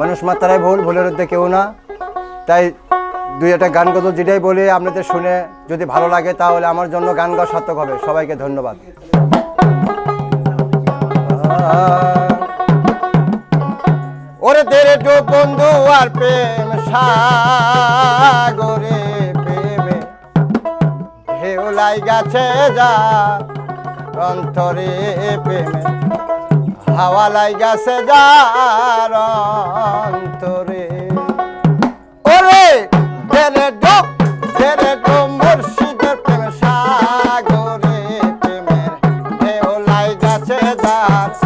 মানুষ মাত্রায় ভুল, ভুলের মধ্যে কেউ না। তাই দুই একটা গান গজল যেটাই বলি, আপনাদের শুনে যদি ভালো লাগে তাহলে আমার জন্য গান গাওয়া সার্থক হবে। সবাইকে ধন্যবাদ। ওরে তেরে তো বন্ধু, আর প্রেম সাগরে প্রেমে ঢেউ লাই গাছে যা, অন্তরে প্রেমে হাওয়া লাই গাছে যার অন্তরে। ওরে প্রেম সাগরে প্রেমের যার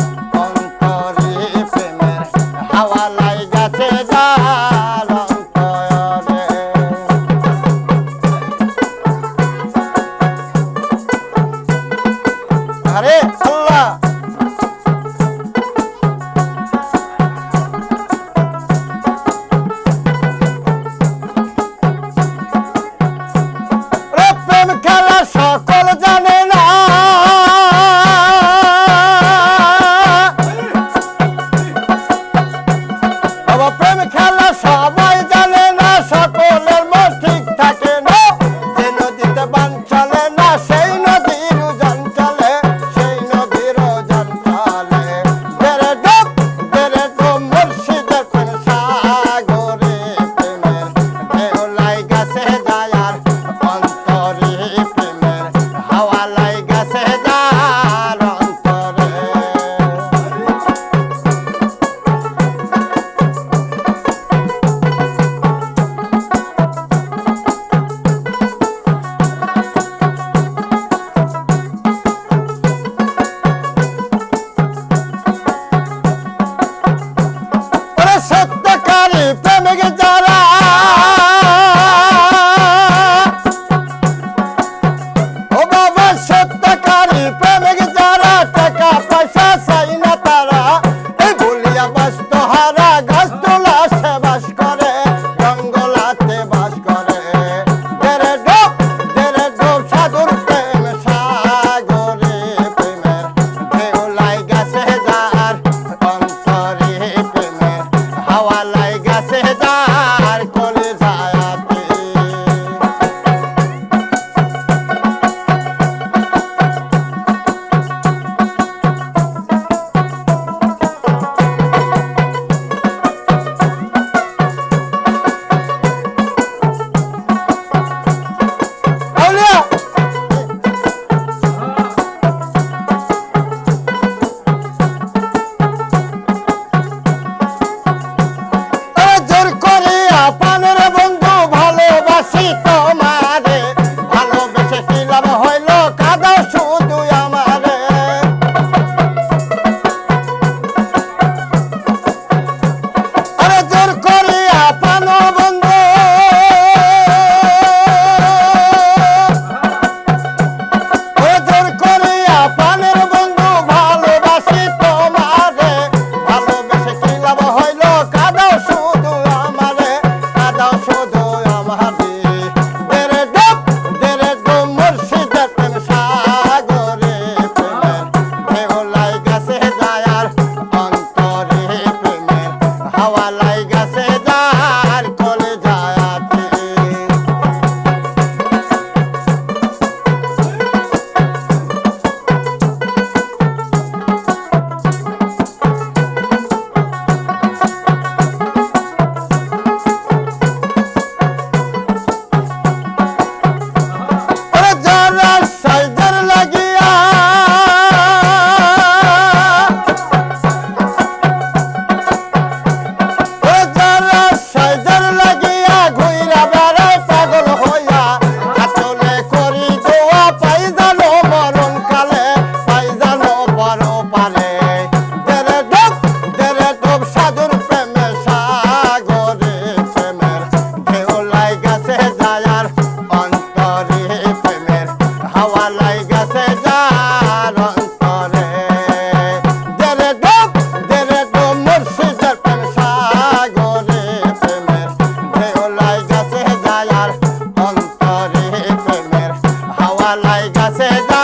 ঝালাই গাছে